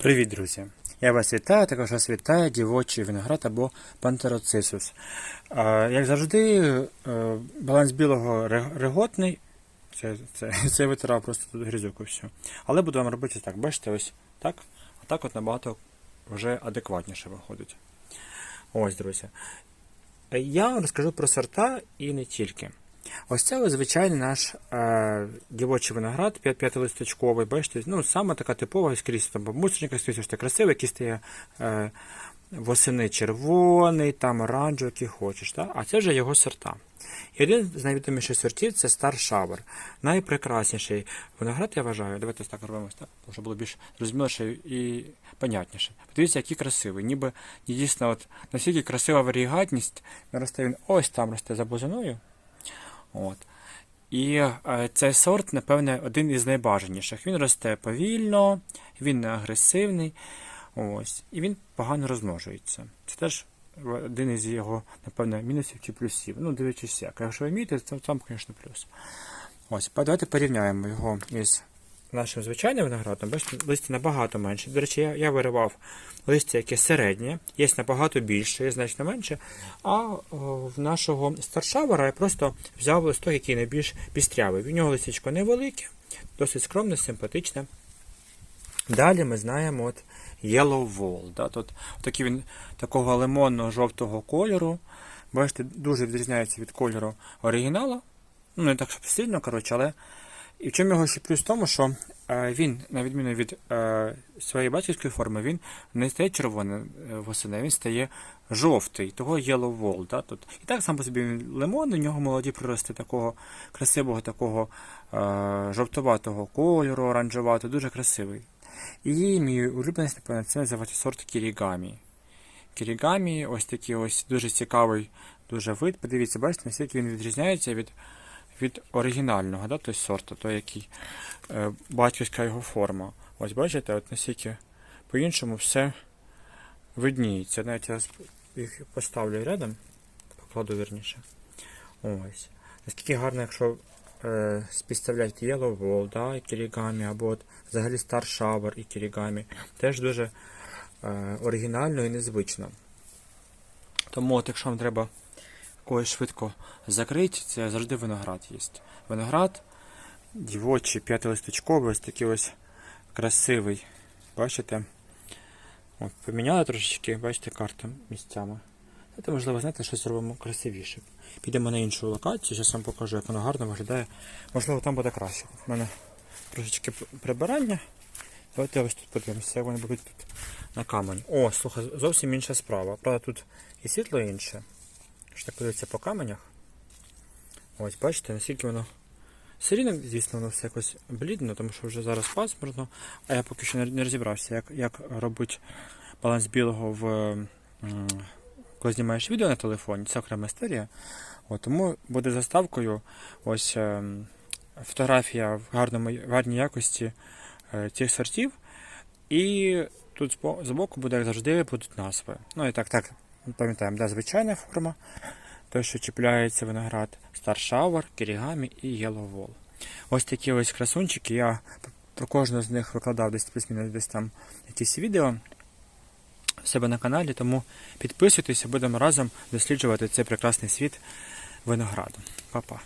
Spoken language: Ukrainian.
Привіт, друзі! Я вас вітаю, також вас вітає дівочий виноград або пантероцисус. Як завжди, е, баланс білого реготний. Це, це, це витирав просто тут грізюку все. Але буду вам робити так. Бачите, ось так. А так от набагато вже адекватніше виходить. Ось, друзі. Е, Я вам розкажу про сорта і не тільки. Ось це ось звичайний наш е, дівочий виноград, п'ят- п'ятилисточковий, бачите, ну саме така типова скрізь там бамбусочка, скрізь ось красивий, який стає е, восени червоний, там оранжевий, який хочеш. Та? А це вже його сорта. І один з найвідоміших сортів це Star Shower. Найпрекрасніший виноград, я вважаю. Давайте ось так робимо, так, щоб було більш зрозуміліше і понятніше. Подивіться, який красивий. Ніби дійсно, от наскільки красива варігатність. Росте він ось там росте за бузиною. От. І е, цей сорт, напевне, один із найбажаніших. Він росте повільно, він не агресивний. Ось, і він погано розмножується. Це теж один із його, напевно, мінусів чи плюсів. Ну, дивлячись як. Якщо ви вмієте, це там, звісно, плюс. Ось, давайте порівняємо його із нашим звичайним виноградом. Бачите, листя набагато менше. До речі, я, я виривав листя, яке середнє, є набагато більше, є значно менше. А о, в нашого старшавера я просто взяв листок, який найбільш пістрявий. В нього листячко невелике, досить скромне, симпатичне. Далі ми знаємо от Yellow Wall. Да? Тут такий він такого лимонно-жовтого кольору. Бачите, дуже відрізняється від кольору оригіналу. Ну, не так щоб сильно, коротше, але. І в чому його ще плюс в тому, що е, він, на відміну від е, своєї батьківської форми, він не стає червоним е, восени, він стає жовтий, того Yellow Wall. Да, тут. І так сам по собі лимон, у нього молоді прирости такого красивого, такого жовтуватого кольору, оранжеватого, дуже красивий. І мій улюблений, це називається сорт Кірігамі. Кірігамі, ось такий ось дуже цікавий дуже вид. Подивіться, бачите, наскільки він відрізняється від від оригінального, да, той сорту, той, який е, батьківська його форма. Ось бачите, от наскільки по-іншому все видніється. Навіть я їх поставлю рядом, покладу вірніше. Ось. Наскільки гарно, якщо е, співставляти Yellow Wall, да, і Кірігамі, або от взагалі Star Shower і Кірігамі. Теж дуже е, оригінально і незвично. Тому, от, якщо вам треба когось швидко закрити, це завжди виноград є. Виноград, дівочий, п'ятилисточковий, ось такий ось красивий. Бачите? От, поміняли трошечки, бачите, карту місцями. Це можливо, знаєте, щось зробимо красивіше. Підемо на іншу локацію, зараз вам покажу, як воно гарно виглядає. Можливо, там буде краще. У мене трошечки прибирання. Давайте ось тут подивимося, як вони будуть тут на камені. О, слухай, зовсім інша справа. Правда, тут і світло інше. Що так подивиться по каменях. Ось, бачите, наскільки воно. Все рівно, звісно, воно все якось блідно, тому що вже зараз пасмурно, а я поки що не- розібрався, як, як робити баланс білого в. Коли знімаєш відео на телефоні, це окрема історія. От, тому буде заставкою ось ем, фотографія в гарному, в гарній якості е, цих сортів. І тут збо- збоку буде, як завжди, будуть назви. Ну і так, так, пам'ятаємо, да, звичайна форма, то, що чіпляється виноград, Star Shower, Кірігамі і Yellow Wall. Ось такі ось красунчики. Я про кожного з них викладав десь плюс-мінус десь там якісь відео в себе на каналі, тому підписуйтесь, будемо разом досліджувати цей прекрасний світ винограду. Па-па.